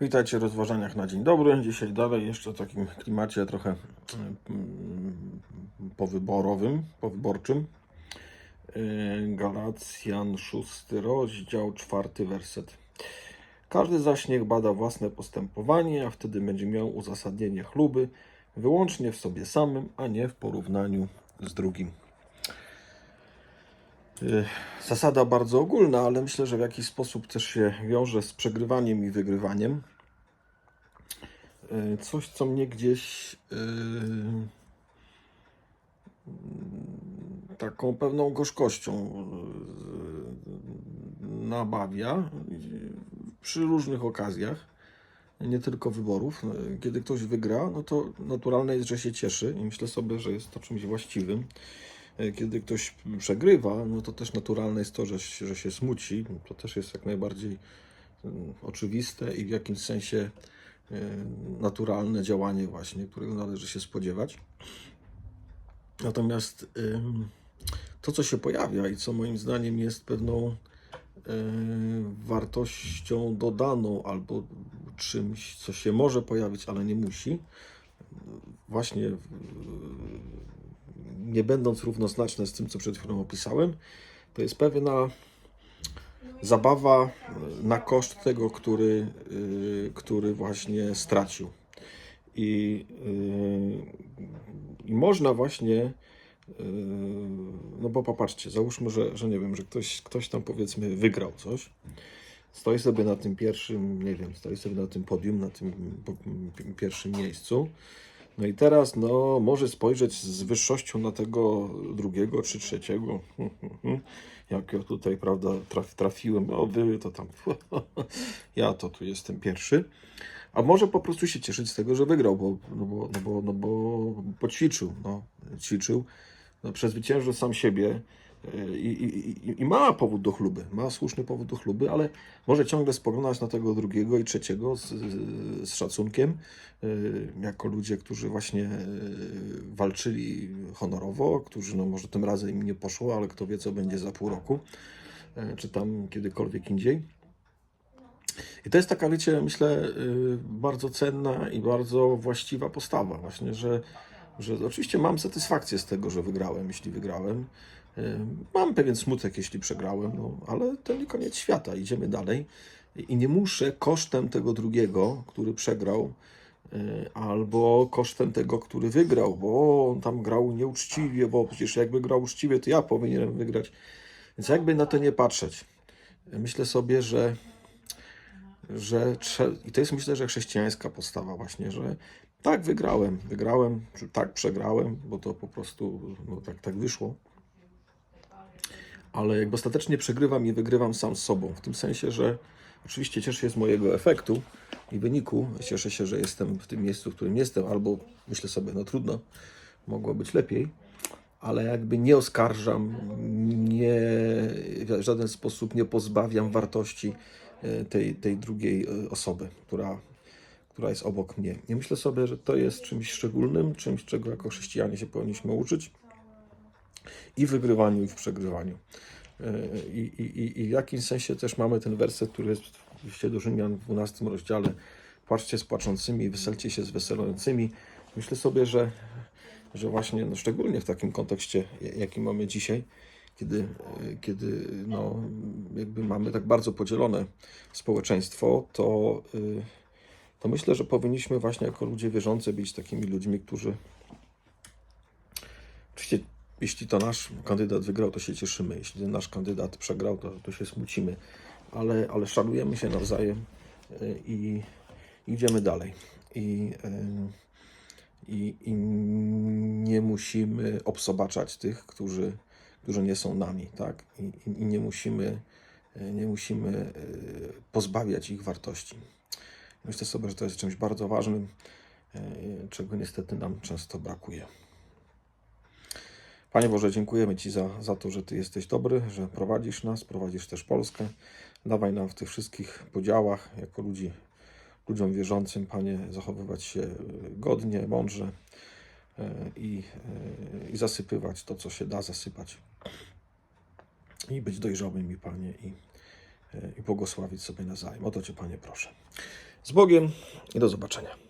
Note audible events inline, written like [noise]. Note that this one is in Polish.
Witajcie w rozważaniach na dzień dobry. Dzisiaj dalej jeszcze w takim klimacie trochę mm, powyborowym, powyborczym. Yy, Galacjan, szósty rozdział, czwarty werset. Każdy zaś niech bada własne postępowanie, a wtedy będzie miał uzasadnienie chluby wyłącznie w sobie samym, a nie w porównaniu z drugim. Yy, Zasada bardzo ogólna, ale myślę, że w jakiś sposób też się wiąże z przegrywaniem i wygrywaniem. Yy, Coś, co mnie gdzieś yy, taką pewną gorzkością nabawia przy różnych okazjach, nie tylko wyborów. Kiedy ktoś wygra, no to naturalne jest, że się cieszy i myślę sobie, że jest to czymś właściwym. Yy, Kiedy ktoś przegrywa, no to też naturalne jest to, że, że się smuci. To też jest jak najbardziej yy, oczywiste i w jakimś sensie yy, naturalne działanie właśnie, którego należy się spodziewać. Natomiast to, co się pojawia i co moim zdaniem jest pewną yy, wartością dodaną albo czymś, co się może pojawić, ale nie musi, właśnie nie będąc równoznaczne z tym, co przed chwilą opisałem, to jest pewna zabawa na koszt tego, który, yy, który właśnie stracił. I, yy, i można właśnie, no bo popatrzcie, załóżmy, że, że nie wiem, że ktoś, ktoś tam powiedzmy wygrał coś, stoi sobie na tym pierwszym, nie wiem, stoi sobie na tym podium, na tym pierwszym miejscu. No i teraz, no, może spojrzeć z wyższością na tego drugiego czy trzeciego. [laughs] Jak ja tutaj, prawda, traf, trafiłem, no wy to tam, [laughs] ja to tu jestem pierwszy. A może po prostu się cieszyć z tego, że wygrał, bo, no bo, no bo, no bo poćwiczył, no, ćwiczył, no, przezwyciężył sam siebie i, i, i, ma powód do chluby, ma słuszny powód do chluby, ale może ciągle spoglądać na tego drugiego i trzeciego z, z szacunkiem, y, jako ludzie, którzy właśnie y, walczyli honorowo, którzy no może tym razem im nie poszło, ale kto wie, co będzie za pół roku, y, czy tam kiedykolwiek indziej. I to jest taka, wiecie, myślę, bardzo cenna i bardzo właściwa postawa, właśnie, że, że oczywiście mam satysfakcję z tego, że wygrałem, jeśli wygrałem. Mam pewien smutek, jeśli przegrałem, no, ale to nie koniec świata, idziemy dalej. I nie muszę kosztem tego drugiego, który przegrał, y, albo kosztem tego, który wygrał, bo on tam grał nieuczciwie, bo przecież jakby grał uczciwie, to ja powinienem wygrać. Więc jakby na to nie patrzeć, myślę sobie, że że i to jest myślę, że chrześcijańska postawa właśnie, że tak wygrałem, wygrałem, tak przegrałem, bo to po prostu no, tak, tak wyszło. Ale jakby ostatecznie przegrywam i wygrywam sam z sobą. W tym sensie, że oczywiście cieszę się z mojego efektu i wyniku. Cieszę się, że jestem w tym miejscu, w którym jestem, albo myślę sobie, no trudno, mogło być lepiej. Ale jakby nie oskarżam, nie, w żaden sposób nie pozbawiam wartości e, tej, tej drugiej e, osoby, która, która jest obok mnie. I myślę sobie, że to jest czymś szczególnym, czymś, czego jako chrześcijanie się powinniśmy uczyć i w wygrywaniu, i w przegrywaniu. E, I, i, i- w jakimś sensie też mamy ten werset, który jest w liście do Rzymian w 12 rozdziale. Płaczcie z płaczącymi, weselcie się z weselącymi. Myślę sobie, że, że właśnie no szczególnie w takim kontekście, jaki mamy dzisiaj, kiedy, e, kiedy no, jakby mamy tak bardzo podzielone społeczeństwo, to, y, to myślę, że powinniśmy właśnie jako ludzie wierzący być takimi ludźmi, którzy Oczywiście, jeśli to nasz kandydat wygrał, to się cieszymy. Jeśli ten nasz kandydat przegrał, to, to się smucimy. Ale, ale szanujemy się nawzajem y, i idziemy dalej. I, y, i, I nie musimy obsobaczać tych, którzy, którzy nie są nami, tak? I, i, nie musimy, y, nie musimy pozbawiać ich wartości. Myślę sobie, że to jest czymś bardzo ważnym, czego niestety nam często brakuje. Panie Boże, dziękujemy Ci za, za to, że Ty jesteś dobry, że prowadzisz nas, prowadzisz też Polskę. Dawaj nam w tych wszystkich podziałach, jako ludzi, ludziom wierzącym, Panie, zachowywać się e, godnie, mądrze e, i, e, i zasypywać to, co się da zasypać. I być dojrzałymi, Panie, i, i błogosławić sobie nawzajem. O to Cię, Panie, proszę. Z Bogiem i do zobaczenia.